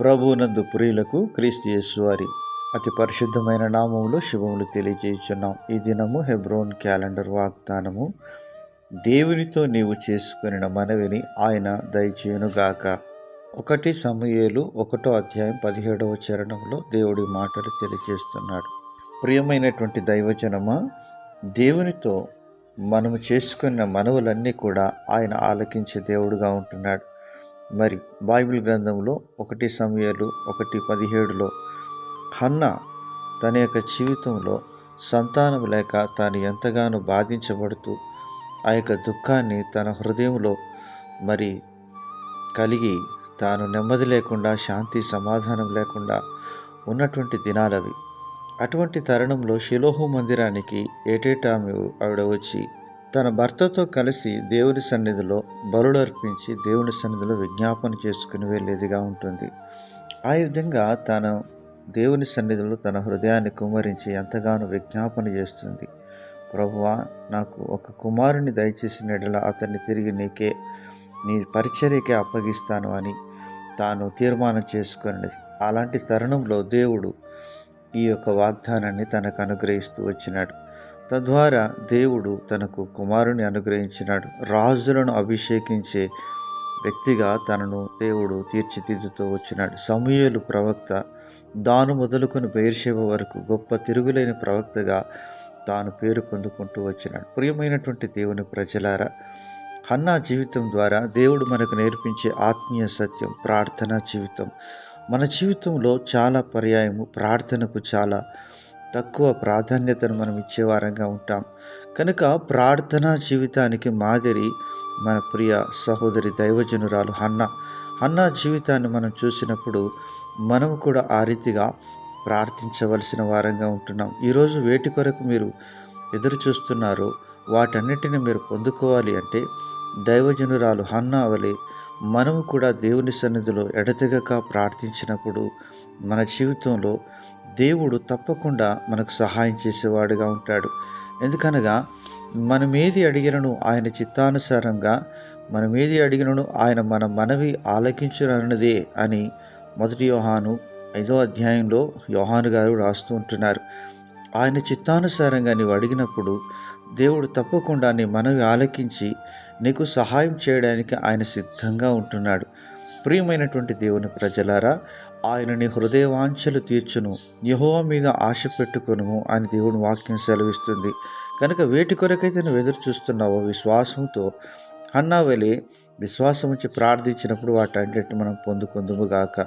ప్రభునందు ప్రియులకు క్రీస్తు యేసువారి అతి పరిశుద్ధమైన నామములో శుభములు తెలియజేయుచున్నాం. ఈ దినము హెబ్రోన్ క్యాలెండర్ వాగ్దానము దేవునితో నీవు చేసుకుని మనవిని ఆయన దయచేయునుగాక. ఒకటి సమయలు ఒకటో అధ్యాయం పదిహేడవ చరణంలో దేవుడి మాటలు తెలియజేస్తున్నాడు. ప్రియమైనటువంటి దైవజనమా దేవునితో మనము చేసుకున్న మనవులన్నీ కూడా ఆయన ఆలకించే దేవుడుగా ఉంటున్నాడు. మరి బైబిల్ గ్రంథంలో ఒకటి సమయాలు ఒకటి పదిహేడులో హన్న తన యొక్క జీవితంలో సంతానం లేక తాను ఎంతగానో బాధించబడుతూ ఆ యొక్క దుఃఖాన్ని తన హృదయంలో మరి కలిగి తాను నెమ్మది లేకుండా శాంతి సమాధానం లేకుండా ఉన్నటువంటి దినాలవి. అటువంటి తరుణంలో శిలోహు మందిరానికి ఏటేటా ఆవిడ వచ్చి తన భర్తతో కలిసి దేవుని సన్నిధిలో బలులు అర్పించి దేవుని సన్నిధిలో విజ్ఞాపన చేసుకుని వెళ్ళేదిగా ఉంటుంది. ఆ విధంగా తను దేవుని సన్నిధిలో తన హృదయాన్ని కుమ్మరించి ఎంతగానో విజ్ఞాపన చేస్తుంది. ప్రభువా నాకు ఒక కుమారుని దయచేసిన ఎడల అతన్ని తిరిగి నీకే నీ పరిచర్యకే అప్పగిస్తాను అని తాను తీర్మానం చేసుకున్నది. అలాంటి తరుణంలో దేవుడు ఈ యొక్క వాగ్దానాన్ని తనకు అనుగ్రహిస్తూ వచ్చినాడు. తద్వారా దేవుడు తనకు కుమారుని అనుగ్రహించినాడు. రాజులను అభిషేకించే వ్యక్తిగా తనను దేవుడు తీర్చిదిద్దుతూ వచ్చినాడు. సమూహలు ప్రవక్త దాను మొదలుకొని బైర్షేవ వరకు గొప్ప తిరుగులేని ప్రవక్తగా తాను పేరు పొందుకుంటూ వచ్చినాడు. ప్రియమైనటువంటి దేవుని ప్రజలారా హన్నా జీవితం ద్వారా దేవుడు మనకు నేర్పించే ఆత్మీయ సత్యం ప్రార్థనా జీవితం. మన జీవితంలో చాలా పర్యాయము ప్రార్థనకు చాలా తక్కువ ప్రాధాన్యతను మనం ఇచ్చేవారంగా ఉంటాం. కనుక ప్రార్థనా జీవితానికి మాదిరి మన ప్రియ సహోదరి దైవజనురాలు హన్న హన్న జీవితాన్ని మనం చూసినప్పుడు మనం కూడా ఆ రీతిగా ప్రార్థించవలసిన వారంగా ఉంటున్నాం. ఈరోజు వేటి కొరకు మీరు ఎదురు చూస్తున్నారో వాటన్నిటిని మీరు పొందుకోవాలి అంటే దైవజనురాలు హన్న అవలే మనము కూడా దేవుని సన్నిధిలో ఎడతెగక ప్రార్థించినప్పుడు మన జీవితంలో దేవుడు తప్పకుండా మనకు సహాయం చేసేవాడుగా ఉంటాడు. ఎందుకనగా మనం ఏది అడిగినను ఆయన చిత్తానుసారంగా మనమేది అడిగినను ఆయన మన మనవి ఆలకించునన్నదే అని మొదటి యోహాను ఐదో అధ్యాయంలో యోహాను గారు రాస్తూ ఉంటున్నారు. ఆయన చిత్తానుసారంగా నీవు అడిగినప్పుడు దేవుడు తప్పకుండా నీ మనవి ఆలకించి నీకు సహాయం చేయడానికి ఆయన సిద్ధంగా ఉంటున్నాడు. ప్రియమైనటువంటి దేవుని ప్రజలారా ఆయనని హృదయవాంఛలు తీర్చును. యహోవ మీద ఆశ పెట్టుకును అని దేవుని వాక్యం సెలవిస్తుంది. కనుక వేటి కొరకైతే నువ్వు ఎదురు చూస్తున్నావో విశ్వాసంతో అన్నా వెళ్ళి విశ్వాసం నుంచి ప్రార్థించినప్పుడు వాటన్నిటిని మనం పొందుకుందుముగాక